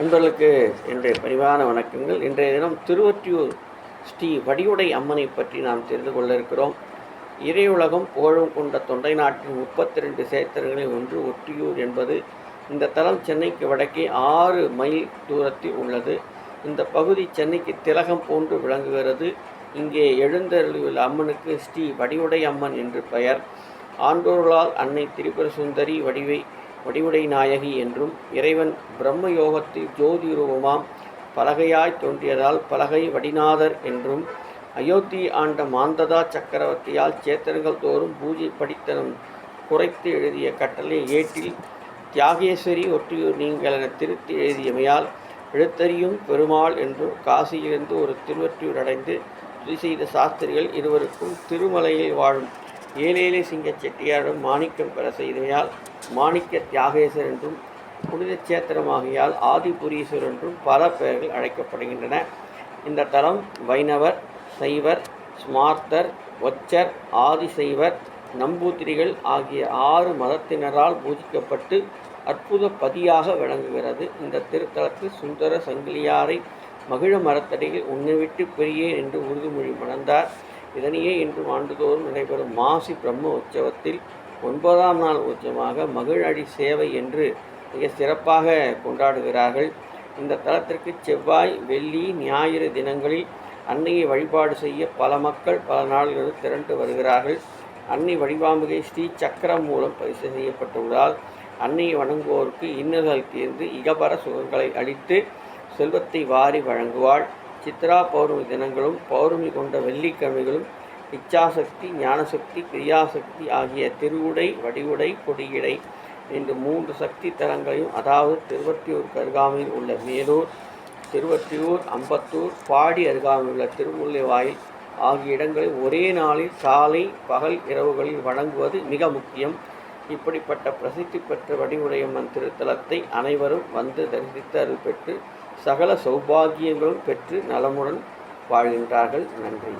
அன்பர்களுக்கு என்னுடைய பரிவான வணக்கங்கள். இன்றைய தினம் திருவொற்றியூர் ஸ்ரீ வடிவுடை அம்மனை பற்றி நாம் தெரிந்து கொள்ள இருக்கிறோம் இறையுலகம் புகழும் கொண்ட தொண்டை நாட்டின் முப்பத்தி ரெண்டு சேத்திரங்களில் ஒன்று ஒற்றியூர் என்பது. இந்த தலம் சென்னைக்கு வடக்கே ஆறு மைல் தூரத்தில் உள்ளது. இந்த பகுதி சென்னைக்கு திலகம் போன்று விளங்குகிறது. இங்கே எழுந்தருளியுள்ள அம்மனுக்கு ஸ்ரீ வடிவுடை அம்மன் என்று பெயர். ஆண்டோர்களால் அன்னை திரிபுர சுந்தரி வடிவை வடிவுடை நாயகி என்றும் இறைவன் பிரம்ம யோகத்தில் ஜோதி ரூபமாம் பலகையாய் தோன்றியதால் பலகை வடிநாதர் என்றும் அயோத்தி ஆண்ட மாந்ததா சக்கரவர்த்தியால் சேத்திரங்கள் தோறும் பூஜை படித்தனம் குறைத்து எழுதிய கட்டளை ஏட்டில் தியாகேஸ்வரி ஒற்றியூர் நீங்கள் என திருத்தி எழுதியமையால் எழுத்தறியும் பெருமாள் என்றும் காசியிலிருந்து ஒரு திருவற்றியூர் அடைந்து துதி செய்த சாஸ்திரிகள் இருவருக்கும் திருமலையில் வாழும் ஏழேலே சிங்க செட்டியாரிடம் மாணிக்கம் பெற செய்தமையால் மாணிக்க தியாகேசர் என்றும் புனித சேத்திரமாகியால் ஆதிபுரீஸ்வர் என்றும் பல பெயர்கள் அழைக்கப்படுகின்றன. இந்த தலம் வைணவர் சைவர் ஸ்மார்த்தர் ஒச்சர் ஆதிசைவர் நம்பூத்திரிகள் ஆகிய ஆறு மதத்தினரால் பூஜிக்கப்பட்டு அற்புத பதியாக விளங்குகிறது. இந்த திருத்தலத்தில் சுந்தர சங்கிலியாரை மகிழ மரத்தடியில் உன்னை விட்டு என்று உறுதிமொழி மணந்தார். இதனையே இன்று ஆண்டுதோறும் நடைபெறும் மாசி பிரம்ம உற்சவத்தில் ஒன்பதாம் நாள் உச்சமாக மகிழடி சேவை என்று மிக சிறப்பாக கொண்டாடுகிறார்கள். இந்த தலத்திற்கு செவ்வாய் வெள்ளி ஞாயிறு தினங்களில் அன்னையை வழிபாடு செய்ய பல மக்கள் பல நாள்களில் திரண்டு வருகிறார்கள். அன்னை வடிவாம்பிகை ஸ்ரீ சக்கரம் மூலம் பரிசு செய்யப்பட்டுள்ளதால் அன்னையை வணங்குவோருக்கு இன்னல்கள் தீர்ந்து இகபர சுகங்களை அளித்து செல்வத்தை வாரி வழங்குவாள். சித்ரா பௌர்ணமி தினங்களும் பௌர்ணமி கொண்ட வெள்ளிக்கிழமைகளும் இச்சாசக்தி ஞானசக்தி கிரியாசக்தி ஆகிய திருவுடை வடிவுடை கொடியிடை என்று மூன்று சக்தி தலங்களையும் அதாவது திருவத்தியூர் அருகாமையில் உள்ள மேலூர் திருவத்தியூர் அம்பத்தூர் பாடி அருகாமையில் உள்ள திருமுல்லைவாயில் ஆகிய இடங்களில் ஒரே நாளில் சாலை பகல் இரவுகளில் வழங்குவது மிக முக்கியம். இப்படிப்பட்ட பிரசித்தி பெற்ற வடிவுடையம்மன் திருத்தலத்தை அனைவரும் வந்து தரிசித்து அருள் பெற்று சகல சௌபாகியங்களும் பெற்று நலமுடன் வாழ்கின்றார்கள். நன்றி.